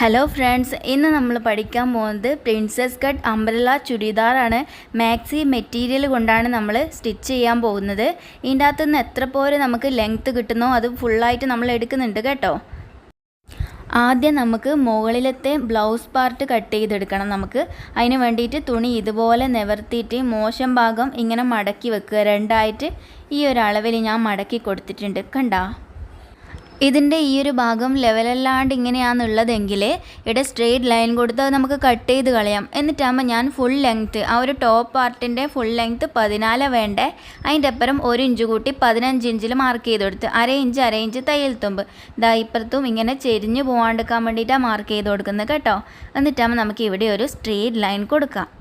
Hello friends ഇന്ന് നമ്മൾ പഠിക്കാൻ പോകുന്നത് പ്രിൻസസ് കട്ട് അംബ്രല ചുരിദാറാണ്. മാക്സി മെറ്റീരിയൽ കൊണ്ടാണ് നമ്മൾ സ്റ്റിച്ച് ചെയ്യാൻ പോകുന്നത്. ഇതിന്റെ അകത്തുനിന്ന് എത്ര പോരെ നമുക്ക് ലെങ്ത്ത് കിട്ടുന്നോ അത് ഫുള്ളായിട്ട് നമ്മൾ എടുക്കുന്നുണ്ട് കേട്ടോ. ആദ്യം നമുക്ക് മുകളിലത്തെ ബ്ലൗസ് പാർട്ട് കട്ട് ചെയ്തെടുക്കണം നമുക്ക്. അതിന് വേണ്ടിയിട്ട് തുണി ഇതുപോലെ നിവർത്തിയിട്ട് മോശം ഭാഗം ഇങ്ങനെ മടക്കി വെക്കുക. രണ്ടായിട്ട് ഈ ഒരു അളവിൽ ഞാൻ മടക്കി കൊടുത്തിട്ടുണ്ട്. കണ്ടാ? ഇതിന്റെ ഈ ഒരു ഭാഗം ലെവലല്ലാണ്ട് ഇങ്ങനെയാണെന്നുള്ളതെങ്കിൽ ഇവിടെ സ്ട്രെയിറ്റ് ലൈൻ കൊടുത്ത് അത് നമുക്ക് കട്ട് ചെയ്ത് കളയാം. എന്നിട്ടാകുമ്പോൾ ഞാൻ ഫുൾ ലെങ്ത്ത് ആ ഒരു ടോപ്പ് പാർട്ടിന്റെ ഫുൾ ലെങ്ത്ത് പതിനാല് വേണ്ടേ. അതിന്റെ അപ്പുറം ഒരു ഇഞ്ച് കൂട്ടി പതിനഞ്ച് ഇഞ്ചിൽ മാർക്ക് ചെയ്ത് കൊടുത്ത് അര ഇഞ്ച് അര ഇഞ്ച് തയ്യൽ തുമ്പ്. ദാ ഇപ്പുറത്തും ഇങ്ങനെ ചെരിഞ്ഞ് പോകാണ്ടിരിക്കാൻ വേണ്ടിയിട്ടാണ് മാർക്ക് ചെയ്ത് കൊടുക്കുന്നത് കേട്ടോ. എന്നിട്ടാകുമ്പോൾ നമുക്ക് ഇവിടെ ഒരു സ്ട്രെയിറ്റ് ലൈൻ കൊടുക്കാം.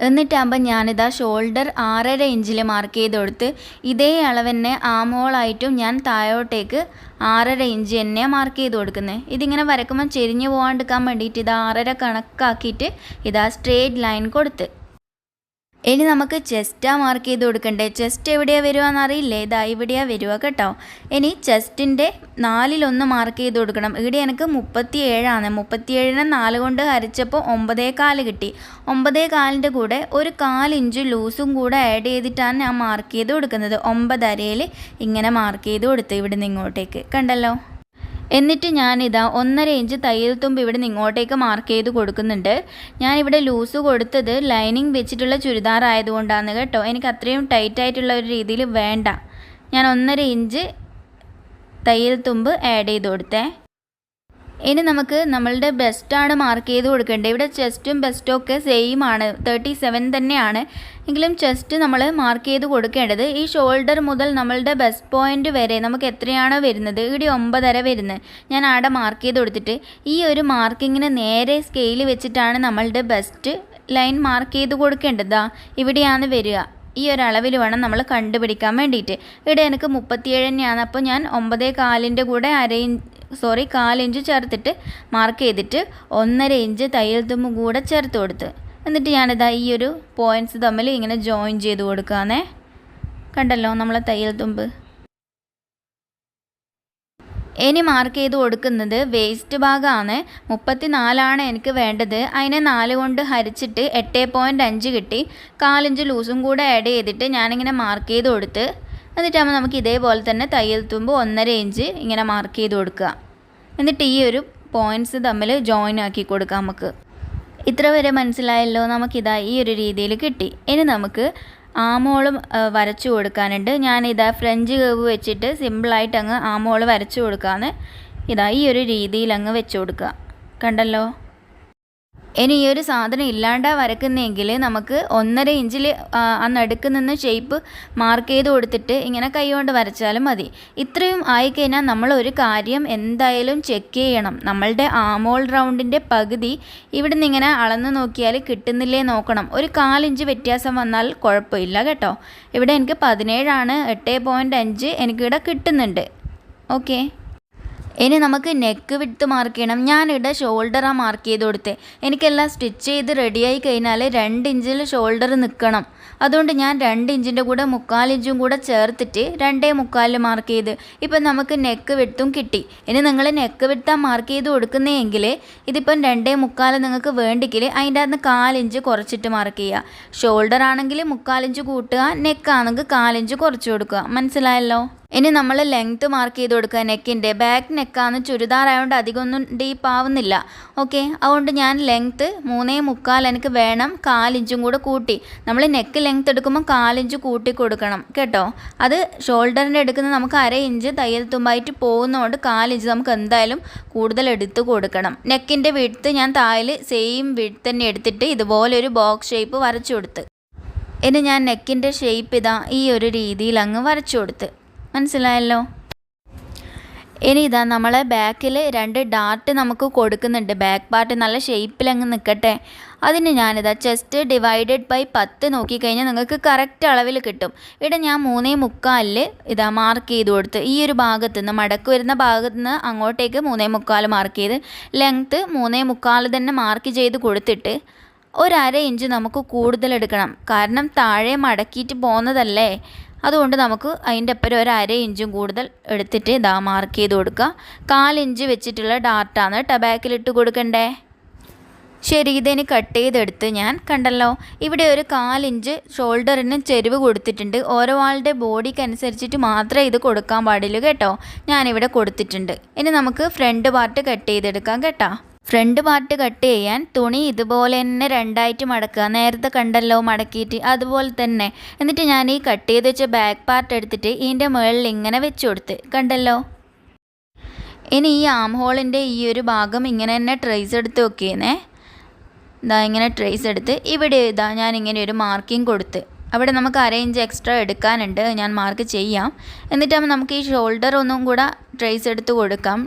എന്നിട്ടാകുമ്പോൾ ഞാനിതാ ഷോൾഡർ ആറര ഇഞ്ചിൽ മാർക്ക് ചെയ്ത് കൊടുത്ത് ഇതേ അളവ് തന്നെ ആമോളായിട്ടും ഞാൻ താഴോട്ടേക്ക് ആറര ഇഞ്ച് തന്നെ മാർക്ക് ചെയ്ത് കൊടുക്കുന്നത് ഇതിങ്ങനെ വരക്കുമ്പോൾ ചെരിഞ്ഞ് പോകാണ്ടിരിക്കാൻ വേണ്ടിയിട്ട് ഇത് ആറര കണക്കാക്കിയിട്ട് ഇതാ സ്ട്രേറ്റ് ലൈൻ കൊടുത്ത്. ഇനി നമുക്ക് ചെസ്റ്റാണ് മാർക്ക് ചെയ്ത് കൊടുക്കണ്ടേ? ചെസ്റ്റ് എവിടെയാണ് വരിക അറിയില്ലേ? ഇതാ ഇവിടെയാണ് വരിക കേട്ടോ. ഇനി ചെസ്റ്റിന്റെ നാലിലൊന്ന് മാർക്ക് ചെയ്ത് കൊടുക്കണം. ഇവിടെ എനിക്ക് മുപ്പത്തി ഏഴാണ് മുപ്പത്തിയേഴിനെ നാല് കൊണ്ട് ഹരിച്ചപ്പോൾ ഒമ്പതേ കാൽ കിട്ടി. ഒമ്പതേ കാലിന്റെ കൂടെ ഒരു കാലിഞ്ച് ലൂസും കൂടെ ആഡ് ചെയ്തിട്ടാണ് ഞാൻ മാർക്ക് ചെയ്ത് കൊടുക്കുന്നത്. ഒമ്പതരയിൽ ഇങ്ങനെ മാർക്ക് ചെയ്ത് കൊടുത്ത് ഇവിടുന്ന് ഇങ്ങോട്ടേക്ക്. കണ്ടല്ലോ? എന്നിട്ട് ഞാനിതാ ഒന്നര ഇഞ്ച് തയ്യൽ തുമ്പ് ഇവിടെ നിന്ന് ഇങ്ങോട്ടേക്ക് മാർക്ക് ചെയ്ത് കൊടുക്കുന്നുണ്ട്. ഞാനിവിടെ ലൂസ് കൊടുത്തത് ലൈനിങ് വെച്ചിട്ടുള്ള ചുരിദാർ ആയതുകൊണ്ടാണ് കേട്ടോ. എനിക്ക് അത്രയും ടൈറ്റ് ആയിട്ടുള്ള ഒരു രീതിയിൽ വേണ്ട. ഞാൻ ഒന്നര ഇഞ്ച് തയ്യൽ തുമ്പ് ആഡ് ചെയ്ത് കൊടുത്തേ. ഇനി നമുക്ക് നമ്മളുടെ ബെസ്റ്റാണ് മാർക്ക് ചെയ്ത് കൊടുക്കേണ്ടത്. ഇവിടെ ചെസ്റ്റും ബെസ്റ്റും ഒക്കെ സെയിം ആണ്. തേർട്ടി സെവൻ തന്നെയാണ്. എങ്കിലും ചെസ്റ്റ് നമ്മൾ മാർക്ക് ചെയ്ത് കൊടുക്കേണ്ടത് ഈ ഷോൾഡർ മുതൽ നമ്മളുടെ ബെസ്റ്റ് പോയിന്റ് വരെ നമുക്ക് എത്രയാണോ വരുന്നത്? ഇവിടെ ഒമ്പതര വരുന്നത്. ഞാൻ ആടെ മാർക്ക് ചെയ്ത് കൊടുത്തിട്ട് ഈ ഒരു മാർക്കിങ്ങിന് നേരെ സ്കെയിൽ വെച്ചിട്ടാണ് നമ്മളുടെ ബെസ്റ്റ് ലൈൻ മാർക്ക് ചെയ്ത് കൊടുക്കേണ്ടതാ. ഇവിടെയാണ് വരിക. ഈ ഒരു അളവിൽ വേണം നമ്മൾ കണ്ടുപിടിക്കാൻ വേണ്ടിയിട്ട് ഇവിടെ എനിക്ക് മുപ്പത്തിയേഴ് തന്നെയാണ്. അപ്പോൾ ഞാൻ ഒമ്പതേ കാലിന്റെ കൂടെ അര സോറി കാലിഞ്ച് ചേർത്തിട്ട് മാർക്ക് ചെയ്തിട്ട് ഒന്നര ഇഞ്ച് തയ്യൽ തുമ്പ് കൂടെ ചേർത്ത് കൊടുത്ത്. എന്നിട്ട് ഞാനിതാ ഈ ഒരു പോയിന്റ്സ് തമ്മിൽ ഇങ്ങനെ ജോയിൻ ചെയ്ത് കൊടുക്കുകയാണേ കണ്ടല്ലോ നമ്മളെ തയ്യൽ തുമ്പ്. ഇനി മാർക്ക് ചെയ്ത് കൊടുക്കുന്നത് വേസ്റ്റ് ഭാഗമാണ് മുപ്പത്തി നാലാണ് എനിക്ക് വേണ്ടത്. അതിനെ നാല് കൊണ്ട് ഹരിച്ചിട്ട് എട്ട് പോയിന്റ് അഞ്ച് കിട്ടി. കാലിഞ്ച് ലൂസും കൂടെ ആഡ് ചെയ്തിട്ട് ഞാനിങ്ങനെ മാർക്ക് ചെയ്ത് കൊടുത്ത് എന്നിട്ടാകുമ്പോൾ നമുക്ക് ഇതേപോലെ തന്നെ തയ്യൽ തുമ്പ് ഒന്നര ഇഞ്ച് ഇങ്ങനെ മാർക്ക് ചെയ്ത് കൊടുക്കുക. എന്നിട്ട് ഈ ഒരു പോയിന്റ്സ് തമ്മിൽ ജോയിൻ ആക്കി കൊടുക്കാം നമുക്ക്. ഇത്ര വരെ മനസ്സിലായല്ലോ? നമുക്കിതാ ഈ ഒരു രീതിയിൽ കിട്ടി. ഇനി നമുക്ക് ആമോളും വരച്ചു കൊടുക്കാനുണ്ട്. ഞാനിതാ ഫ്രഞ്ച് കേവ് വെച്ചിട്ട് സിമ്പിളായിട്ട് അങ്ങ് ആമോൾ വരച്ചു കൊടുക്കാമെന്ന് ഇതാ ഈ ഒരു രീതിയിൽ അങ്ങ് വെച്ച് കൊടുക്കുക. കണ്ടല്ലോ? ഇനി ഈ ഒരു സാധനം ഇല്ലാണ്ടാ വരക്കുന്നതെങ്കിൽ നമുക്ക് ഒന്നര ഇഞ്ചിൽ ആ നടുക്ക് നിന്ന് ഷേപ്പ് മാർക്ക് ചെയ്ത് കൊടുത്തിട്ട് ഇങ്ങനെ കൈകൊണ്ട് വരച്ചാലും മതി. ഇത്രയും ആയിക്കഴിഞ്ഞാൽ നമ്മൾ ഒരു കാര്യം എന്തായാലും ചെക്ക് ചെയ്യണം. നമ്മളുടെ ആമോൾ റൗണ്ടിന്റെ പകുതി ഇവിടെ നിന്ന് ഇങ്ങനെ അളന്ന് നോക്കിയാൽ കിട്ടുന്നില്ലേ നോക്കണം. ഒരു കാലിഞ്ച് വ്യത്യാസം വന്നാൽ കുഴപ്പമില്ല കേട്ടോ. ഇവിടെ എനിക്ക് പതിനേഴാണ് എട്ട് പോയിന്റ് അഞ്ച് എനിക്കിവിടെ കിട്ടുന്നുണ്ട്. ഓക്കെ ഇനി നമുക്ക് നെക്ക് വിട്ട് മാർക്ക് ചെയ്യണം. ഞാനിവിടെ ഷോൾഡറാണ് മാർക്ക് ചെയ്ത് കൊടുത്തത് എനിക്കെല്ലാം സ്റ്റിച്ച് ചെയ്ത് റെഡിയായി കഴിഞ്ഞാൽ രണ്ട് ഇഞ്ചിൽ ഷോൾഡർ നിൽക്കണം അതുകൊണ്ട് ഞാൻ രണ്ട് ഇഞ്ചിന്റെ കൂടെ മുക്കാൽ ഇഞ്ചും കൂടെ ചേർത്തിട്ട് രണ്ടേ മുക്കാലിൽ മാർക്ക് ചെയ്ത്. ഇപ്പം നമുക്ക് നെക്ക് വിട്ടും കിട്ടി. ഇനി നിങ്ങൾ നെക്ക് വിട്ടാൽ മാർക്ക് ചെയ്ത് കൊടുക്കുന്നതെങ്കിൽ ഇതിപ്പം രണ്ടേ മുക്കാൽ നിങ്ങൾക്ക് വേണ്ടിക്കിൽ അതിന്റെ അകത്ത് കാലിഞ്ച് കുറച്ചിട്ട് മാർക്ക് ചെയ്യുക. ഷോൾഡർ ആണെങ്കിൽ മുക്കാലിഞ്ച് കൂട്ടുക നെക്കാണെങ്കിൽ കാലിഞ്ച് കുറച്ച് കൊടുക്കുക. മനസ്സിലായല്ലോ? ഇനി നമ്മൾ ലെങ്ത്ത് മാർക്ക് ചെയ്ത് കൊടുക്കുക നെക്കിന്റെ ബാക്ക് നെക്കാന്ന് ചുരിദാർ ആയതുകൊണ്ട് അധികമൊന്നും ഡീപ്പ് ആവുന്നില്ല. ഓക്കെ അതുകൊണ്ട് ഞാൻ ലെങ്ത്ത് മൂന്നേ മുക്കാൽ എനിക്ക് വേണം കാലിഞ്ചും കൂടെ കൂട്ടി. നമ്മൾ നെക്ക് ലെങ്ത്ത് എടുക്കുമ്പോൾ കാലിഞ്ച് കൂട്ടി കൊടുക്കണം. കേട്ടോ? അത് ഷോൾഡറിന്റെ എടുക്കുന്ന നമുക്ക് അര ഇഞ്ച് തയ്യൽ തുമ്പായിട്ട് പോകുന്നതുകൊണ്ട് കാലിഞ്ച് നമുക്ക് എന്തായാലും കൂടുതൽ എടുത്ത് കൊടുക്കണം. നെക്കിന്റെ വിടുത്ത് ഞാൻ താഴെ സെയിം വിടുത്ത് തന്നെ എടുത്തിട്ട് ഇതുപോലെ ഒരു ബോക്സ് ഷേപ്പ് വരച്ചു കൊടുത്ത്. ഇനി ഞാൻ നെക്കിന്റെ ഷേപ്പ് ഇതാ ഈ ഒരു രീതിയിൽ അങ്ങ് വരച്ചു കൊടുത്ത്. മനസ്സിലായല്ലോ? ഇനി ഇതാ നമ്മളെ ബാക്കിൽ രണ്ട് ഡാർട്ട് നമുക്ക് കൊടുക്കുന്നുണ്ട്. ബാക്ക് പാർട്ട് നല്ല ഷേപ്പിൽ അങ്ങ് നിൽക്കട്ടെ അതിന് ഞാനിതാ ചെസ്റ്റ് ഡിവൈഡഡ് ബൈ പത്ത് നോക്കിക്കഴിഞ്ഞാൽ നിങ്ങൾക്ക് കറക്റ്റ് അളവിൽ കിട്ടും. ഇവിടെ ഞാൻ മൂന്നേ മുക്കാലിൽ ഇതാ മാർക്ക് ചെയ്ത് കൊടുത്ത് ഈ ഒരു ഭാഗത്ത് നിന്ന് മടക്ക് വരുന്ന ഭാഗത്ത് നിന്ന് അങ്ങോട്ടേക്ക് മൂന്നേ മുക്കാൽ മാർക്ക് ചെയ്ത് ലെങ്ത്ത് മൂന്നേ മുക്കാൽ തന്നെ മാർക്ക് ചെയ്ത് കൊടുത്തിട്ട് ഒരര ഇഞ്ച് നമുക്ക് കൂടുതൽ എടുക്കണം. കാരണം താഴെ മടക്കിയിട്ട് പോകുന്നതല്ലേ അതുകൊണ്ട് നമുക്ക് അതിന്റെ അപ്പുറം ഒരു അര ഇഞ്ചും കൂടുതൽ എടുത്തിട്ട് ഇതാ മാർക്ക് ചെയ്ത് കൊടുക്കുക. കാലിഞ്ച് വെച്ചിട്ടുള്ള ഡാർട്ടാണ് ടബാക്കിലിട്ട് കൊടുക്കണ്ടേ? ശരി ഇതിന് കട്ട് ചെയ്തെടുത്ത് ഞാൻ കണ്ടല്ലോ. ഇവിടെ ഒരു കാലിഞ്ച് ഷോൾഡറിന് ചെരുവ് കൊടുത്തിട്ടുണ്ട്. ഓരോ ആളുടെ ബോഡിക്ക് അനുസരിച്ചിട്ട് മാത്രമേ ഇത് കൊടുക്കാൻ പാടില്ല കേട്ടോ. ഞാനിവിടെ കൊടുത്തിട്ടുണ്ട്. ഇനി നമുക്ക് ഫ്രണ്ട് പാർട്ട് കട്ട് ചെയ്തെടുക്കാം കേട്ടോ. ഫ്രണ്ട് പാർട്ട് കട്ട് ചെയ്യാൻ തുണി ഇതുപോലെ തന്നെ രണ്ടായിട്ട് മടക്കുക. നേരത്തെ കണ്ടല്ലോ മടക്കിയിട്ട്. അതുപോലെ തന്നെ. എന്നിട്ട് ഞാൻ ഈ കട്ട് ചെയ്ത് വെച്ച ബാക്ക് പാർട്ട് എടുത്തിട്ട് ഇതിന്റെ മുകളിൽ ഇങ്ങനെ വെച്ച് കൊടുത്ത്. കണ്ടല്ലോ? ഇനി ഈ ആം ഹോളിന്റെ ഈ ഒരു ഭാഗം ഇങ്ങനെ തന്നെ ട്രേസ് എടുത്ത് നോക്കിയേനേ. ഇതാ ഇങ്ങനെ ട്രേസ് എടുത്ത് ഇവിടെ ഇതാ ഞാൻ ഇങ്ങനെ ഒരു മാർക്കിംഗ് കൊടുത്ത്. അവിടെ നമുക്ക് അരയിഞ്ച് എക്സ്ട്രാ എടുക്കാനുണ്ട്. ഞാൻ മാർക്ക് ചെയ്യാം. എന്നിട്ടാകുമ്പോൾ നമുക്ക് ഈ ഷോൾഡർ ഒന്നും കൂടെ ട്രേസ് എടുത്ത് കൊടുക്കാം.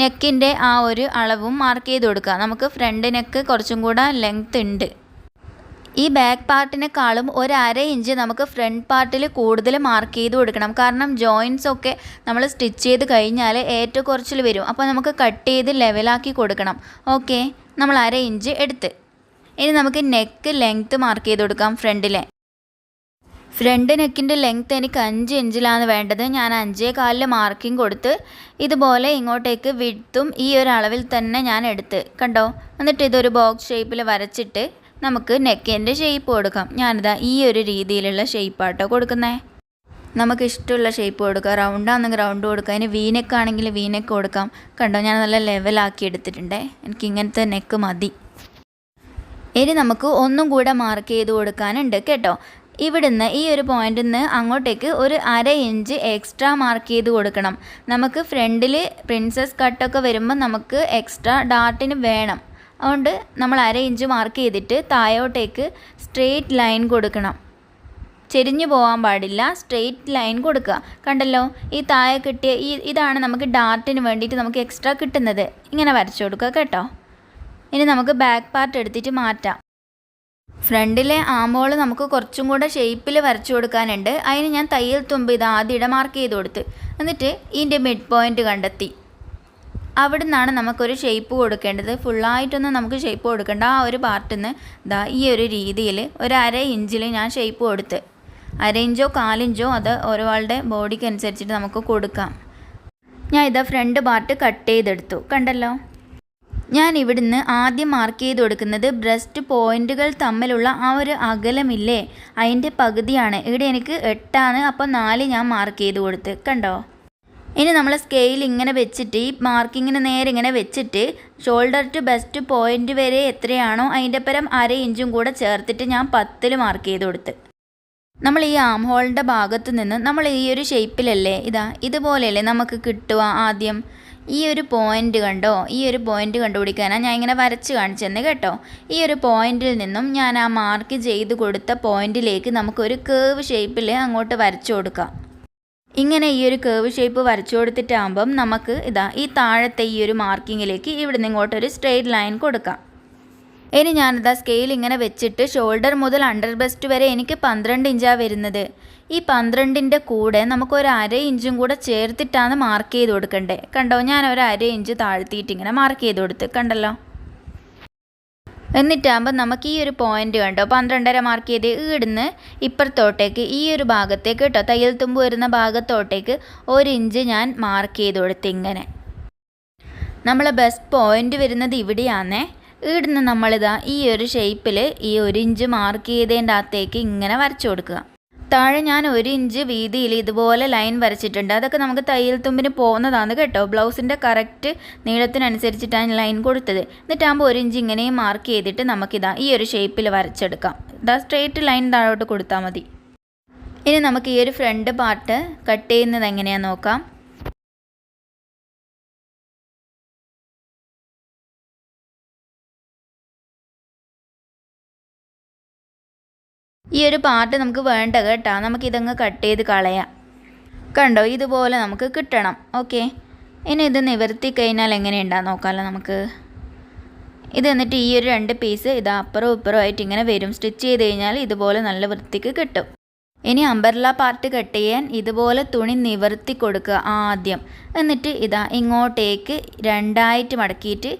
നെക്കിന്റെ ആ ഒരു അളവും മാർക്ക് ചെയ്ത് കൊടുക്കുക. നമുക്ക് ഫ്രണ്ട് നെക്ക് കുറച്ചും കൂടെ ലെങ്ത് ഉണ്ട്. ഈ ബാക്ക് പാർട്ടിനേക്കാളും ഒരു അര ഇഞ്ച് നമുക്ക് ഫ്രണ്ട് പാർട്ടിൽ കൂടുതൽ മാർക്ക് ചെയ്ത് കൊടുക്കണം. കാരണം ജോയിൻസ് ഒക്കെ നമ്മൾ സ്റ്റിച്ച് ചെയ്ത് കഴിഞ്ഞാൽ ഏറ്റവും കുറച്ചിൽ വരും. അപ്പോൾ നമുക്ക് കട്ട് ചെയ്ത് ലെവലാക്കി കൊടുക്കണം. ഓക്കെ നമ്മൾ അര ഇഞ്ച് എടുത്ത്. ഇനി നമുക്ക് നെക്ക് ലെങ്ത്ത് മാർക്ക് ചെയ്ത് കൊടുക്കാം ഫ്രണ്ടിലെ ഫ്രണ്ട് നെക്കിന്റെ ലെങ്ത്ത് എനിക്ക് അഞ്ച് ഇഞ്ചിലാണ് വേണ്ടത്. ഞാൻ അഞ്ചേ കാലിൽ മാർക്കിംഗ് കൊടുത്ത് ഇതുപോലെ ഇങ്ങോട്ടേക്ക് വിടുത്തും ഈ ഒരു അളവിൽ തന്നെ ഞാൻ എടുത്ത്. കണ്ടോ? എന്നിട്ട് ഇതൊരു ബോക്സ് ഷേപ്പിൽ വരച്ചിട്ട് നമുക്ക് നെക്കിന്റെ ഷേപ്പ് കൊടുക്കാം. ഞാനിതാ ഈ ഒരു രീതിയിലുള്ള ഷേപ്പാട്ടോ കൊടുക്കുന്നത് നമുക്ക് ഇഷ്ടമുള്ള ഷേപ്പ് കൊടുക്കാം. റൗണ്ടാണെങ്കിൽ റൗണ്ട് കൊടുക്കാം. അതിന് വീനെക്ക് ആണെങ്കിൽ വീനെക്ക് കൊടുക്കാം. കണ്ടോ? ഞാൻ നല്ല ലെവലാക്കി എടുത്തിട്ടുണ്ടേ. എനിക്ക് ഇങ്ങനത്തെ നെക്ക് മതി. ഇനി നമുക്ക് ഒന്നും കൂടെ മാർക്ക് ചെയ്ത് കൊടുക്കാനുണ്ട് കേട്ടോ. ഇവിടുന്ന് ഈ ഒരു പോയിന്റിൽ നിന്ന് അങ്ങോട്ടേക്ക് ഒരു അര ഇഞ്ച് എക്സ്ട്രാ മാർക്ക് ചെയ്ത് കൊടുക്കണം. നമുക്ക് ഫ്രണ്ടിൽ പ്രിൻസസ് കട്ടൊക്കെ വരുമ്പോൾ നമുക്ക് എക്സ്ട്രാ ഡാർട്ടിന് വേണം. അതുകൊണ്ട് നമ്മൾ അര ഇഞ്ച് മാർക്ക് ചെയ്തിട്ട് താഴോട്ടേക്ക് സ്ട്രെയിറ്റ് ലൈൻ കൊടുക്കണം. ചെരിഞ്ഞു പോകാൻ പാടില്ല സ്ട്രെയിറ്റ് ലൈൻ കൊടുക്കുക. കണ്ടല്ലോ ഈ താഴെ കിട്ടിയ ഈ ഇതാണ് നമുക്ക് ഡാർട്ടിന് വേണ്ടിയിട്ട് നമുക്ക് എക്സ്ട്രാ കിട്ടുന്നത്. ഇങ്ങനെ വരച്ചു കൊടുക്കുക കേട്ടോ. ഇനി നമുക്ക് ബാക്ക് പാർട്ട് എടുത്തിട്ട് മാറ്റാം. ഫ്രണ്ടിലെ ആമ്പോൾ നമുക്ക് കുറച്ചും കൂടെ ഷേപ്പിൽ വരച്ചു കൊടുക്കാനുണ്ട്. അതിന് ഞാൻ തയ്യൽ തുമ്പ് ഇത് ആദ്യം ഇട മാർക്ക് ചെയ്ത് കൊടുത്ത്. എന്നിട്ട് ഇതിന്റെ മിഡ് പോയിന്റ് കണ്ടെത്തി. അവിടെ നിന്നാണ് നമുക്കൊരു ഷേപ്പ് കൊടുക്കേണ്ടത്. ഫുള്ളായിട്ടൊന്നും നമുക്ക് ഷേപ്പ് കൊടുക്കേണ്ട. ആ ഒരു പാർട്ടിൽ നിന്ന് ഇതാ ഈ ഒരു രീതിയിൽ ഒരു അര ഇഞ്ചിൽ ഞാൻ ഷേപ്പ് കൊടുത്ത്. അര ഇഞ്ചോ കാലിഞ്ചോ അത് ഒരാളുടെ ബോഡിക്ക് അനുസരിച്ചിട്ട് നമുക്ക് കൊടുക്കാം. ഞാൻ ഇതാ ഫ്രണ്ട് പാർട്ട് കട്ട് ചെയ്തെടുത്തു. കണ്ടല്ലോ? ഞാൻ ഇവിടുന്ന് ആദ്യം മാർക്ക് ചെയ്ത് കൊടുക്കുന്നത് ബ്രസ്റ്റ് പോയിന്റുകൾ തമ്മിലുള്ള ആ ഒരു അകലമില്ലേ? അതിന്റെ പകുതിയാണ്. ഇവിടെ എനിക്ക് എട്ടാണ്. അപ്പോൾ നാല് ഞാൻ മാർക്ക് ചെയ്ത് കൊടുത്ത്. കണ്ടോ? ഇനി നമ്മൾ സ്കെയിൽ ഇങ്ങനെ വെച്ചിട്ട് ഈ മാർക്കിങ്ങിന് നേരെ ഇങ്ങനെ വെച്ചിട്ട് ഷോൾഡർ ടു ബെസ്റ്റ് പോയിന്റ് വരെ എത്രയാണോ അതിന്റെ പരം അര ഇഞ്ചും കൂടെ ചേർത്തിട്ട് ഞാൻ പത്തിൽ മാർക്ക് ചെയ്ത് കൊടുത്ത്. നമ്മൾ ഈ ആം ഹോളിന്റെ ഭാഗത്ത് നിന്ന് നമ്മൾ ഈ ഒരു ഷേപ്പിലല്ലേ ഇതാ ഇതുപോലെയല്ലേ നമുക്ക് കിട്ടുക ആദ്യം? ഈ ഒരു പോയിന്റ് കണ്ടോ? ഈ ഒരു പോയിന്റ് കണ്ടുപിടിക്കാനാണ് ഞാൻ ഇങ്ങനെ വരച്ച് കാണിച്ചെന്ന് കേട്ടോ. ഈ ഒരു പോയിന്റിൽ നിന്നും ഞാൻ ആ മാർക്ക് ചെയ്ത് കൊടുത്ത പോയിന്റിലേക്ക് നമുക്കൊരു കേവ് ഷേപ്പിൽ അങ്ങോട്ട് വരച്ചു കൊടുക്കാം. ഇങ്ങനെ ഈ ഒരു കേവ് ഷേപ്പ് വരച്ചു കൊടുത്തിട്ടാകുമ്പം നമുക്ക് ഇതാ ഈ താഴത്തെ ഈ ഒരു മാർക്കിങ്ങിലേക്ക് ഇവിടെ നിന്ന് ഇങ്ങോട്ടൊരു സ്ട്രെയിറ്റ് ലൈൻ കൊടുക്കാം. ഇനി ഞാനിതാ സ്കെയിൽ ഇങ്ങനെ വെച്ചിട്ട് ഷോൾഡർ മുതൽ അണ്ടർ ബെസ്റ്റ് വരെ എനിക്ക് പന്ത്രണ്ട് ഇഞ്ചാണ് വരുന്നത്. ഈ പന്ത്രണ്ടിന്റെ കൂടെ നമുക്ക് ഒരു അര ഇഞ്ചും കൂടെ ചേർത്തിട്ടാണ് മാർക്ക് ചെയ്ത് കൊടുക്കണ്ടേ. കണ്ടോ? ഞാൻ ഒരു അര ഇഞ്ച് താഴ്ത്തിയിട്ട് ഇങ്ങനെ മാർക്ക് ചെയ്ത് കൊടുത്ത്. കണ്ടല്ലോ? എന്നിട്ടാകുമ്പോൾ നമുക്ക് ഈ ഒരു പോയിന്റ് കണ്ടോ? പന്ത്രണ്ടര മാർക്ക് ചെയ്ത് ഈടുന്ന് ഇപ്പുറത്തോട്ടേക്ക് ഈ ഒരു ഭാഗത്തേക്ക് കേട്ടോ തയ്യൽ തുമ്പ് വരുന്ന ഭാഗത്തോട്ടേക്ക് ഒരു ഇഞ്ച് ഞാൻ മാർക്ക് ചെയ്ത് കൊടുത്ത് ഇങ്ങനെ. നമ്മളെ ബെസ്റ്റ് പോയിന്റ് വരുന്നത് ഇവിടെയാണേ ഇവിടുന്ന് നമ്മളിതാ ഈ ഒരു ഷേപ്പിൽ ഈ ഒരു ഇഞ്ച് മാർക്ക് ചെയ്തതിന്റെ അകത്തേക്ക് ഇങ്ങനെ വരച്ചു കൊടുക്കുക. താഴെ ഞാൻ ഒരു ഇഞ്ച് വീതിയിൽ ഇതുപോലെ ലൈൻ വരച്ചിട്ടുണ്ട്. അതൊക്കെ നമുക്ക് തയ്യൽ തുമ്പിന് പോകുന്നതാണ് കേട്ടോ. ബ്ലൗസിന്റെ കറക്റ്റ് നീളത്തിനനുസരിച്ചിട്ടാണ് ലൈൻ കൊടുത്തത്. എന്നിട്ടാകുമ്പോൾ ഒരു ഇഞ്ച് ഇങ്ങനെയും മാർക്ക് ചെയ്തിട്ട് നമുക്കിതാ ഈ ഒരു ഷേപ്പിൽ വരച്ചെടുക്കാം. ഇതാ സ്ട്രെയിറ്റ് ലൈൻ താഴോട്ട് കൊടുത്താൽ മതി. ഇനി നമുക്ക് ഈ ഒരു ഫ്രണ്ട് പാർട്ട് കട്ട് ചെയ്യുന്നത് എങ്ങനെയാണെന്ന് നോക്കാം. ഈ ഒരു പാർട്ട് നമുക്ക് വേണ്ട കേട്ടോ. നമുക്കിതങ്ങ് കട്ട് ചെയ്ത് കളയാം. കണ്ടോ? ഇതുപോലെ നമുക്ക് കിട്ടണം. ഓക്കെ. ഇനി ഇത് നിവർത്തി കഴിഞ്ഞാൽ എങ്ങനെയുണ്ടാകും നോക്കാമല്ലോ നമുക്ക്. ഇത് എന്നിട്ട് ഈ ഒരു രണ്ട് പീസ് ഇത് അപ്പുറവും ഇപ്പുറവും ആയിട്ട് ഇങ്ങനെ വരും. സ്റ്റിച്ച് ചെയ്ത് കഴിഞ്ഞാൽ ഇതുപോലെ നല്ല വൃത്തിക്ക് കിട്ടും. ഇനി അമ്പർല പാർട്ട് കട്ട് ചെയ്യാൻ ഇതുപോലെ തുണി നിവർത്തി കൊടുക്കുക ആദ്യം. എന്നിട്ട് ഇതാ ഇങ്ങോട്ടേക്ക് രണ്ടായിട്ട് മടക്കിയിട്ട്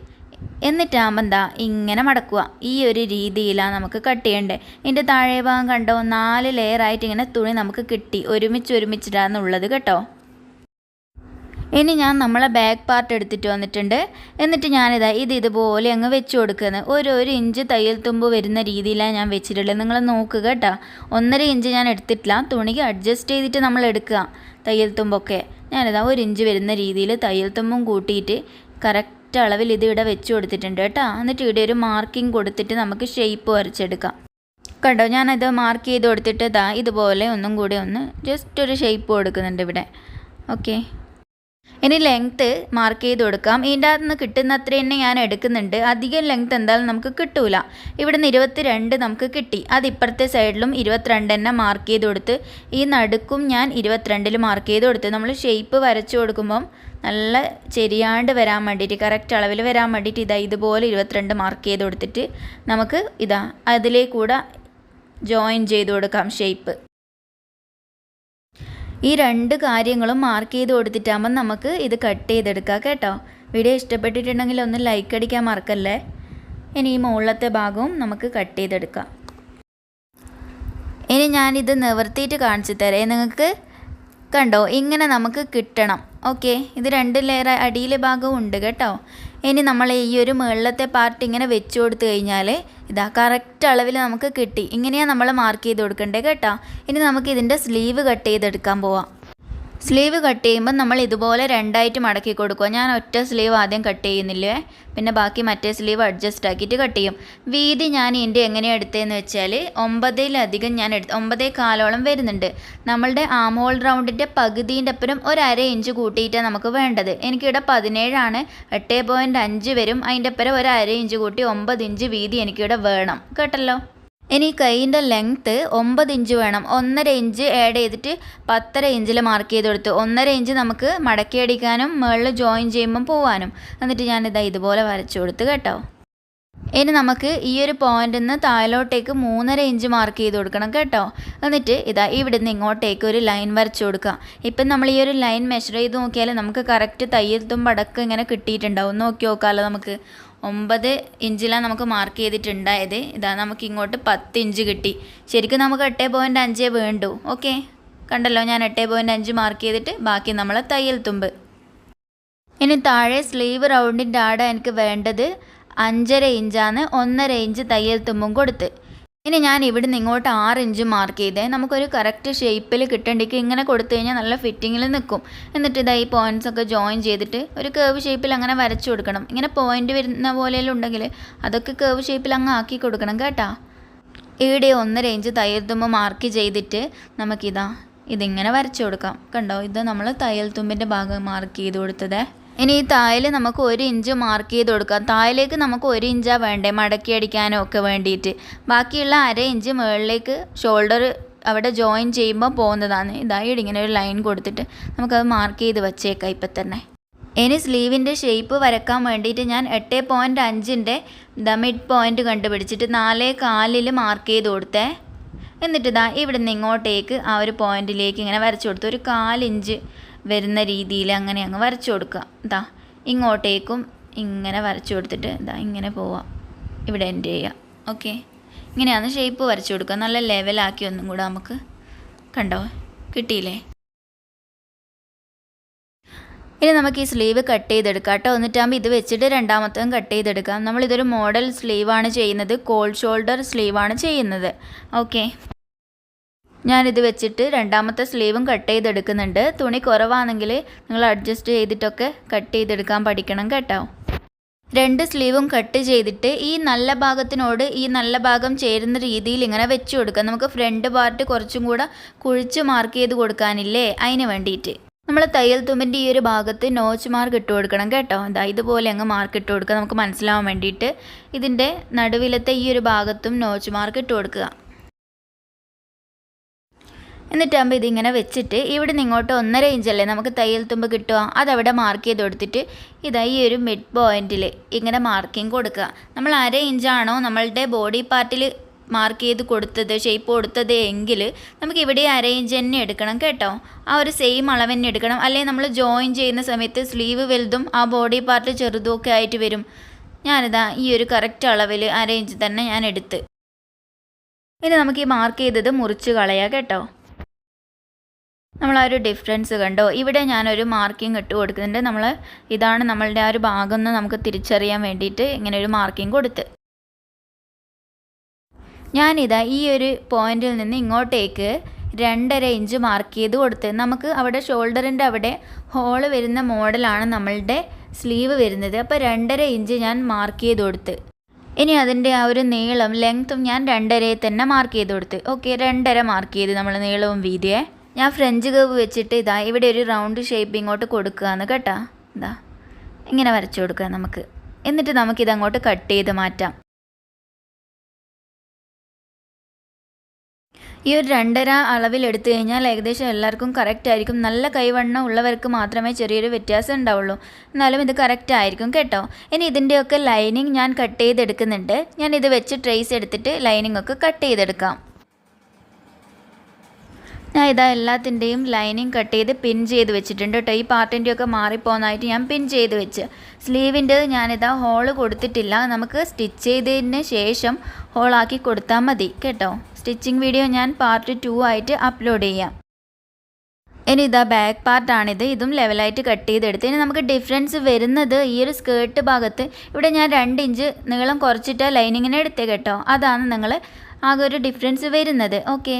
എന്നിട്ടാകുമ്പോൾ എന്താ ഇങ്ങനെ മടക്കുക ഈ ഒരു രീതിയിലാണ് നമുക്ക് കട്ട് ചെയ്യേണ്ടത് ഇതിന്റെ താഴെ ഭാഗം കണ്ടോ നാല് ലെയറായിട്ട് ഇങ്ങനെ തുണി നമുക്ക് കിട്ടി. ഒരുമിച്ച് ഒരുമിച്ചിട്ടാണെന്നുള്ളത് കേട്ടോ. ഇനി ഞാൻ നമ്മളെ ബാക്ക് പാർട്ട് എടുത്തിട്ട് വന്നിട്ടുണ്ട്. എന്നിട്ട് ഞാനിതാ ഇത് ഇതുപോലെ അങ്ങ് വെച്ച് കൊടുക്കുന്നത് ഒരു ഒരു ഇഞ്ച് തയ്യൽ തുമ്പ് വരുന്ന രീതിയിലാണ് ഞാൻ വെച്ചിട്ടുള്ളത്. നിങ്ങൾ നോക്കുക കേട്ടോ. ഒന്നര ഇഞ്ച് ഞാൻ എടുത്തിട്ടില്ല. തുണിക്ക് അഡ്ജസ്റ്റ് ചെയ്തിട്ട് നമ്മൾ എടുക്കുക തയ്യൽ തുമ്പൊക്കെ. ഞാനിതാ ഒരു ഇഞ്ച് വരുന്ന രീതിയിൽ തയ്യൽ തുമ്പും കൂട്ടിയിട്ട് കറക്റ്റ് അളവിൽ ഇത് ഇവിടെ വെച്ച് കൊടുത്തിട്ടുണ്ട് കേട്ടോ. എന്നിട്ട് ഇവിടെ ഒരു മാർക്കിംഗ് കൊടുത്തിട്ട് നമുക്ക് ഷേപ്പ് വരച്ചെടുക്കാം. കണ്ടോ? ഞാനത് മാർക്ക് ചെയ്ത് കൊടുത്തിട്ട് ഇതാ ഇതുപോലെ ഒന്നും കൂടി ഒന്ന് ജസ്റ്റ് ഒരു ഷേപ്പ് കൊടുക്കുന്നുണ്ട് ഇവിടെ. ഓക്കെ ഇനി ലെങ്ത്ത് മാർക്ക് ചെയ്ത് കൊടുക്കാം. ഇതിന്റെ അകത്ത് നിന്ന് കിട്ടുന്ന അത്ര തന്നെ ഞാൻ എടുക്കുന്നുണ്ട്. അധികം ലെങ്ത്ത് എന്തായാലും നമുക്ക് കിട്ടൂല. ഇവിടുന്ന് ഇരുപത്തി രണ്ട് നമുക്ക് കിട്ടി. അത് ഇപ്പുറത്തെ സൈഡിലും ഇരുപത്തിരണ്ട് തന്നെ മാർക്ക് ചെയ്ത് കൊടുത്ത് ഈ നടുക്കും ഞാൻ ഇരുപത്തിരണ്ടിൽ മാർക്ക് ചെയ്ത് കൊടുത്ത് നമ്മൾ ഷേപ്പ് വരച്ചു കൊടുക്കുമ്പം നല്ല ചെരിയാണ്ട് വരാൻ വേണ്ടിയിട്ട് കറക്റ്റ് അളവിൽ വരാൻ വേണ്ടിയിട്ട് ഇതാ ഇതുപോലെ ഇരുപത്തിരണ്ട് മാർക്ക് ചെയ്ത് കൊടുത്തിട്ട് നമുക്ക് ഇതാ അതിലേക്കൂടെ ജോയിൻ ചെയ്ത് കൊടുക്കാം ഷേപ്പ് ഈ രണ്ട് കാര്യങ്ങളും മാർക്ക് ചെയ്ത് കൊടുത്തിട്ടാകുമ്പം നമുക്ക് ഇത് കട്ട് ചെയ്തെടുക്കാം കേട്ടോ. വീഡിയോ ഇഷ്ടപ്പെട്ടിട്ടുണ്ടെങ്കിൽ ഒന്ന് ലൈക്ക് അടിക്കാൻ മറക്കല്ലേ? ഇനി ഈ മുകളിലത്തെ ഭാഗവും നമുക്ക് കട്ട് ചെയ്തെടുക്കാം. ഇനി ഞാനിത് നിവർത്തിയിട്ട് കാണിച്ചു തരാം. നിങ്ങൾക്ക് കണ്ടോ? ഇങ്ങനെ നമുക്ക് കിട്ടണം. ഓക്കെ ഇത് രണ്ട് ലെയർ അടിയിലെ ഭാഗവും ഉണ്ട് കേട്ടോ. ഇനി നമ്മൾ ഈ ഒരു മുകളിലത്തെ പാർട്ട് ഇങ്ങനെ വെച്ച് കൊടുത്തു കഴിഞ്ഞാൽ ഇതാ കറക്റ്റ് അളവിൽ നമുക്ക് കിട്ടി. ഇങ്ങനെയാണ് നമ്മൾ മാർക്ക് ചെയ്ത് കൊടുക്കേണ്ടത് കേട്ടോ. ഇനി നമുക്ക് ഇതിന്റെ സ്ലീവ് കട്ട് ചെയ്തെടുക്കാൻ പോവാം. സ്ലീവ് കട്ട് ചെയ്യുമ്പോൾ നമ്മൾ ഇതുപോലെ രണ്ടായിട്ട് മടക്കി കൊടുക്കുക. ഞാൻ ഒറ്റ സ്ലീവ് ആദ്യം കട്ട് ചെയ്യുന്നില്ലേ? പിന്നെ ബാക്കി മറ്റേ സ്ലീവ് അഡ്ജസ്റ്റ് ആക്കിയിട്ട് കട്ട് ചെയ്യും. വീതി ഞാൻ ഇതിന്റെ എങ്ങനെയാണ് എടുത്തതെന്ന് വെച്ചാൽ ഒമ്പതിലധികം ഞാൻ എടുത്ത് ഒമ്പതേ കാലോളം വരുന്നുണ്ട്. നമ്മളുടെ ആം ഹോൾ റൗണ്ടിന്റെ പകുതിന്റെ അപ്പുറം ഒരു അര ഇഞ്ച് കൂട്ടിയിട്ടാണ് നമുക്ക് വേണ്ടത്. എനിക്കിവിടെ പതിനേഴാണ്. എട്ട് പോയിന്റ് അഞ്ച് വരും. അതിന്റെ അപ്പുറം ഒരു അര ഇഞ്ച് കൂട്ടി ഒമ്പത് ഇഞ്ച് വീതി എനിക്കിവിടെ വേണം. കേട്ടല്ലോ? ഇനി കൈയിന്റെ ലെങ്ത്ത് ഒമ്പത് ഇഞ്ച് വേണം. ഒന്നര ഇഞ്ച് ആഡ് ചെയ്തിട്ട് പത്തര ഇഞ്ചിൽ മാർക്ക് ചെയ്ത് കൊടുത്തു. ഒന്നര ഇഞ്ച് നമുക്ക് മടക്കി അടിക്കാനും മുകളിൽ ജോയിൻ ചെയ്യുമ്പം പോവാനും. എന്നിട്ട് ഞാനിതാ ഇതുപോലെ വരച്ചു കൊടുത്തു കേട്ടോ. ഇനി നമുക്ക് ഈ ഒരു പോയിന്റിൽ നിന്ന് താഴോട്ടേക്ക് മൂന്നര ഇഞ്ച് മാർക്ക് ചെയ്ത് കൊടുക്കണം കേട്ടോ. എന്നിട്ട് ഇതാ ഇവിടെ നിന്ന് ഇങ്ങോട്ടേക്ക് ഒരു ലൈൻ വരച്ചു കൊടുക്കാം ഇപ്പം നമ്മൾ ഈ ഒരു ലൈൻ മെഷർ ചെയ്ത് നോക്കിയാൽ നമുക്ക് കറക്റ്റ് തയ്യൽ തുമ്പടക്കം ഇങ്ങനെ കിട്ടിയിട്ടുണ്ടാവും. നോക്കി നോക്കാമല്ലോ നമുക്ക്. ഒമ്പത് ഇഞ്ചിലാണ് നമുക്ക് മാർക്ക് ചെയ്തിട്ടുണ്ടായത്. ഇതാ നമുക്ക് ഇങ്ങോട്ട് പത്ത് ഇഞ്ച് കിട്ടി. ശരിക്കും നമുക്ക് എട്ട് പോയിന്റ് അഞ്ചേ വേണ്ടു. ഓക്കെ കണ്ടല്ലോ ഞാൻ എട്ട് പോയിന്റ് അഞ്ച് മാർക്ക് ചെയ്തിട്ട് ബാക്കി നമ്മളെ തയ്യൽ തുമ്പ്. ഇനി താഴെ സ്ലീവ് റൗണ്ടിന്റെ ആടാണ് എനിക്ക് വേണ്ടത്. അഞ്ചര ഇഞ്ചാണ് ഒന്നര ഇഞ്ച് തയ്യൽ തുമ്പും കൊടുത്ത്. ഇനി ഞാൻ ഇവിടുന്ന് ഇങ്ങോട്ട് ആറ് ഇഞ്ച് മാർക്ക് ചെയ്തേ. നമുക്കൊരു കറക്റ്റ് ഷേപ്പിൽ കിട്ടേണ്ടിക്ക് ഇങ്ങനെ കൊടുത്തു കഴിഞ്ഞാൽ നല്ല ഫിറ്റിങ്ങിൽ നിൽക്കും എന്നിട്ട് ഇതായി ഈ പോയിന്റ്സ് ഒക്കെ ജോയിൻ ചെയ്തിട്ട് ഒരു കേവ് ഷേപ്പിൽ അങ്ങനെ വരച്ചു കൊടുക്കണം. ഇങ്ങനെ പോയിന്റ് വരുന്ന പോലെയെല്ലാം ഉണ്ടെങ്കിൽ അതൊക്കെ കേവ് ഷേപ്പിൽ അങ്ങ് ആക്കി കൊടുക്കണം കേട്ടാ. ഇവിടെ ഒന്നര ഇഞ്ച് തയ്യൽ തുമ്പ് മാർക്ക് ചെയ്തിട്ട് നമുക്കിതാ ഇതിങ്ങനെ വരച്ചു കൊടുക്കാം. കണ്ടോ? ഇത് നമ്മൾ തയ്യൽ തുമ്പിന്റെ ഭാഗം മാർക്ക് ചെയ്ത് കൊടുത്തത്. ഇനി ഈ തായൽ നമുക്ക് ഒരു ഇഞ്ച് മാർക്ക് ചെയ്ത് കൊടുക്കാം. തായലേക്ക് നമുക്ക് ഒരു ഇഞ്ചാണ് വേണ്ടേ? മടക്കി അടിക്കാനോ ഒക്കെ വേണ്ടിയിട്ട് ബാക്കിയുള്ള അര ഇഞ്ച് മുകളിലേക്ക് ഷോൾഡർ അവിടെ ജോയിൻ ചെയ്യുമ്പോൾ പോകുന്നതാണ്. ഇതായിട്ട് ഇങ്ങനെ ഒരു ലൈൻ കൊടുത്തിട്ട് നമുക്കത് മാർക്ക് ചെയ്ത് വെച്ചേക്കാം ഇപ്പം തന്നെ. ഇനി സ്ലീവിന്റെ ഷേപ്പ് വരക്കാൻ വേണ്ടിയിട്ട് ഞാൻ എട്ട് പോയിന്റ് അഞ്ചിന്റെ ദ മിഡ് പോയിന്റ് കണ്ടുപിടിച്ചിട്ട് നാലേ കാലിൽ മാർക്ക് ചെയ്ത് കൊടുത്തേ. എന്നിട്ട് ഇതാ ഇവിടെ നിന്ന് ഇങ്ങോട്ടേക്ക് ആ ഒരു പോയിന്റിലേക്ക് ഇങ്ങനെ വരച്ചു കൊടുത്തു ഒരു കാലിഞ്ച് വരുന്ന രീതിയിൽ അങ്ങനെ അങ്ങ് വരച്ചു കൊടുക്കുക. ഇതാ ഇങ്ങോട്ടേക്കും ഇങ്ങനെ വരച്ചു കൊടുത്തിട്ട് ഇതാ ഇങ്ങനെ പോവാം. ഇവിടെ എൻഡ് ചെയ്യുക ഓക്കെ. ഇങ്ങനെയാണ് ഷേപ്പ് വരച്ചു കൊടുക്കുക. നല്ല ലെവലാക്കി ഒന്നും കൂടെ നമുക്ക് കണ്ടോ? കിട്ടിയില്ലേ? ഇനി നമുക്ക് ഈ സ്ലീവ് കട്ട് ചെയ്തെടുക്കാം കേട്ടോ. എന്നിട്ടാകുമ്പോൾ ഇത് വെച്ചിട്ട് രണ്ടാമത്തതും കട്ട് ചെയ്തെടുക്കാം. നമ്മളിതൊരു മോഡൽ സ്ലീവാണ് ചെയ്യുന്നത്. കോൾഡ് ഷോൾഡർ സ്ലീവാണ് ചെയ്യുന്നത്. ഓക്കെ. ഞാനിത് വെച്ചിട്ട് രണ്ടാമത്തെ സ്ലീവും കട്ട് ചെയ്തെടുക്കുന്നുണ്ട്. തുണി കുറവാണെങ്കിൽ നിങ്ങൾ അഡ്ജസ്റ്റ് ചെയ്തിട്ടൊക്കെ കട്ട് ചെയ്തെടുക്കാൻ പഠിക്കണം കേട്ടോ. രണ്ട് സ്ലീവും കട്ട് ചെയ്തിട്ട് ഈ നല്ല ഭാഗത്തിനോട് ഈ നല്ല ഭാഗം ചേരുന്ന രീതിയിൽ ഇങ്ങനെ വെച്ച് കൊടുക്കാം. നമുക്ക് ഫ്രണ്ട് പാർട്ട് കുറച്ചും കൂടെ കുഴിച്ച് മാർക്ക് ചെയ്ത് കൊടുക്കാനില്ലേ? അതിന് വേണ്ടിയിട്ട്. നമ്മൾ തയ്യൽ തുമ്പിന്റെ ഈ ഒരു ഭാഗത്ത് നോച്ച് മാർക്ക് ഇട്ട് കൊടുക്കണം കേട്ടോ. എന്താ ഇതുപോലെ അങ്ങ് മാർക്ക് ഇട്ട് കൊടുക്കുക നമുക്ക് മനസ്സിലാവാൻ വേണ്ടിയിട്ട് ഇതിന്റെ നടുവിലത്തെ ഈ ഒരു ഭാഗത്തും നോച്ച് മാർക്ക് ഇട്ട് കൊടുക്കുക. എന്നിട്ടാകുമ്പോൾ ഇതിങ്ങനെ വെച്ചിട്ട് ഇവിടെ നിന്ന് ഇങ്ങോട്ട് ഒന്നര ഇഞ്ചല്ലേ നമുക്ക് തയ്യൽ തുമ്പ് കിട്ടുക അതവിടെ മാർക്ക് ചെയ്ത് കൊടുത്തിട്ട് ഇതാ ഈ ഒരു മിഡ് പോയിന്റിൽ ഇങ്ങനെ മാർക്കിംഗ് കൊടുക്കുക. നമ്മൾ അര ഇഞ്ചാണോ നമ്മളുടെ ബോഡി പാർട്ടിൽ മാർക്ക് ചെയ്ത് കൊടുത്തത് ഷേപ്പ് കൊടുത്തത് എങ്കിൽ നമുക്ക് ഇവിടെ അര ഇഞ്ച് തന്നെ എടുക്കണം കേട്ടോ. ആ ഒരു സെയിം അളവ് തന്നെ എടുക്കണം. അല്ലെങ്കിൽ നമ്മൾ ജോയിൻ ചെയ്യുന്ന സമയത്ത് സ്ലീവ് വലുതും ആ ബോഡി പാർട്ട് ചെറുതും ഒക്കെ ആയിട്ട് വരും. ഞാനിതാ ഈ ഒരു കറക്റ്റ് അളവിൽ ഇഞ്ച് തന്നെ ഞാൻ എടുത്ത്. ഇനി നമുക്ക് ഈ മാർക്ക് ചെയ്തത് മുറിച്ച് കളയാം കേട്ടോ. നമ്മൾ ആ ഒരു ഡിഫറൻസ് കണ്ടോ. ഇവിടെ ഞാനൊരു മാർക്കിംഗ് ഇട്ട് കൊടുക്കുന്നുണ്ട്. നമ്മൾ ഇതാണ് നമ്മളുടെ ആ ഒരു ഭാഗം എന്ന് നമുക്ക് തിരിച്ചറിയാൻ വേണ്ടിയിട്ട് ഇങ്ങനെ ഒരു മാർക്കിംഗ് കൊടുത്ത്. ഞാനിതാ ഈ ഒരു പോയിന്റിൽ നിന്ന് ഇങ്ങോട്ടേക്ക് രണ്ടര ഇഞ്ച് മാർക്ക് ചെയ്ത് കൊടുത്ത്. നമുക്ക് അവിടെ ഷോൾഡറിന്റെ അവിടെ ഹോൾ വരുന്ന മോഡലാണ് നമ്മളുടെ സ്ലീവ് വരുന്നത്. അപ്പോൾ രണ്ടര ഇഞ്ച് ഞാൻ മാർക്ക് ചെയ്ത് കൊടുത്ത്. ഇനി അതിന്റെ ആ ഒരു നീളം ലെങ്ത്തും ഞാൻ രണ്ടരയെ തന്നെ മാർക്ക് ചെയ്ത് കൊടുത്ത്. ഓക്കെ രണ്ടര മാർക്ക് ചെയ്ത് നമ്മൾ നീളവും വീതിയെ ഞാൻ ഫ്രഞ്ച് കർവ് വെച്ചിട്ട് ഇതാ ഇവിടെ ഒരു റൗണ്ട് ഷേപ്പ് ഇങ്ങോട്ട് കൊടുക്കുകയെന്ന് കേട്ടാ. ഇതാ. ഇങ്ങനെ വരച്ചു കൊടുക്കുക നമുക്ക്. എന്നിട്ട് നമുക്കിത് അങ്ങോട്ട് കട്ട് ചെയ്ത് മാറ്റാം. ഈ ഒരു രണ്ടര അളവിൽ എടുത്തു കഴിഞ്ഞാൽ ഏകദേശം എല്ലാവർക്കും കറക്റ്റ് ആയിരിക്കും. നല്ല കൈവണ്ണം ഉള്ളവർക്ക് മാത്രമേ ചെറിയൊരു വ്യത്യാസം ഉണ്ടാവുള്ളൂ. എന്നാലും ഇത് കറക്റ്റ് ആയിരിക്കും കേട്ടോ. ഇനി ഇതിന്റെയൊക്കെ ലൈനിങ് ഞാൻ കട്ട് ചെയ്തെടുക്കുന്നുണ്ട്. ഞാൻ ഇത് വെച്ച് ട്രേസ് എടുത്തിട്ട് ലൈനിങ് ഒക്കെ കട്ട് ചെയ്തെടുക്കാം. ഞാൻ ഇതാ എല്ലാത്തിന്റെയും ലൈനിങ് കട്ട് ചെയ്ത് പിൻ ചെയ്ത് വെച്ചിട്ടുണ്ട് കേട്ടോ. ഈ പാർട്ടിന്റെയൊക്കെ മാറിപ്പോകുന്നതായിട്ട് ഞാൻ പിൻ ചെയ്ത് വെച്ച്. സ്ലീവിന്റെ ഞാനിതാ ഹോൾ കൊടുത്തിട്ടില്ല. നമുക്ക് സ്റ്റിച്ച് ചെയ്തതിന് ശേഷം ഹോളാക്കി കൊടുത്താൽ മതി കേട്ടോ. സ്റ്റിച്ചിങ് വീഡിയോ ഞാൻ പാർട്ട് ടു ആയിട്ട് അപ്ലോഡ് ചെയ്യാം. ഇനി ഇതാ ബാക്ക് പാർട്ടാണിത്. ഇതും ലെവലായിട്ട് കട്ട് ചെയ്തെടുത്ത്. ഇനി നമുക്ക് ഡിഫറൻസ് വരുന്നത് ഈ ഒരു സ്കേർട്ട് ഭാഗത്ത്. ഇവിടെ ഞാൻ രണ്ട് ഇഞ്ച് നീളം കുറച്ചിട്ട് ലൈനിങ്ങിനെ എടുത്തേ കേട്ടോ. അതാണ് നിങ്ങൾ ആകെ ഒരു ഡിഫറൻസ് വരുന്നത്. ഓക്കെ.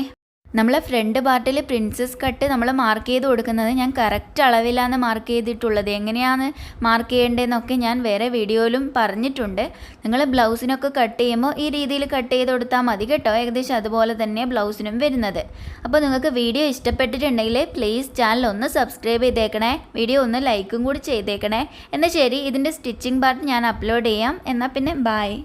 നമ്മൾ ഫ്രണ്ട് പാർട്ടിൽ പ്രിൻസസ് കട്ട് നമ്മൾ മാർക്ക് ചെയ്ത് കൊടുക്കുന്നത് ഞാൻ കറക്റ്റ് അളവിലാണ് മാർക്ക് ചെയ്തിട്ടുള്ളത്. എങ്ങനെയാണ് മാർക്ക് ചെയ്യേണ്ടതെന്നൊക്കെ ഞാൻ വേറെ വീഡിയോയിലും പറഞ്ഞിട്ടുണ്ട്. നിങ്ങൾ ബ്ലൗസിനൊക്കെ കട്ട് ചെയ്യുമ്പോൾ ഈ രീതിയിൽ കട്ട് ചെയ്ത് കൊടുത്താൽ മതി കേട്ടോ. ഏകദേശം അതുപോലെ തന്നെ ബ്ലൗസിനും വരുന്നത്. അപ്പോൾ നിങ്ങൾക്ക് വീഡിയോ ഇഷ്ടപ്പെട്ടിട്ടുണ്ടെങ്കിൽ പ്ലീസ് ചാനൽ ഒന്ന് സബ്സ്ക്രൈബ് ചെയ്തേക്കണേ. വീഡിയോ ഒന്ന് ലൈക്കും കൂടി ചെയ്തേക്കണേ. എന്നാൽ ശരി ഇതിന്റെ സ്റ്റിച്ചിങ് പാർട്ട് ഞാൻ അപ്ലോഡ് ചെയ്യാം. എന്നാൽ പിന്നെ ബായ്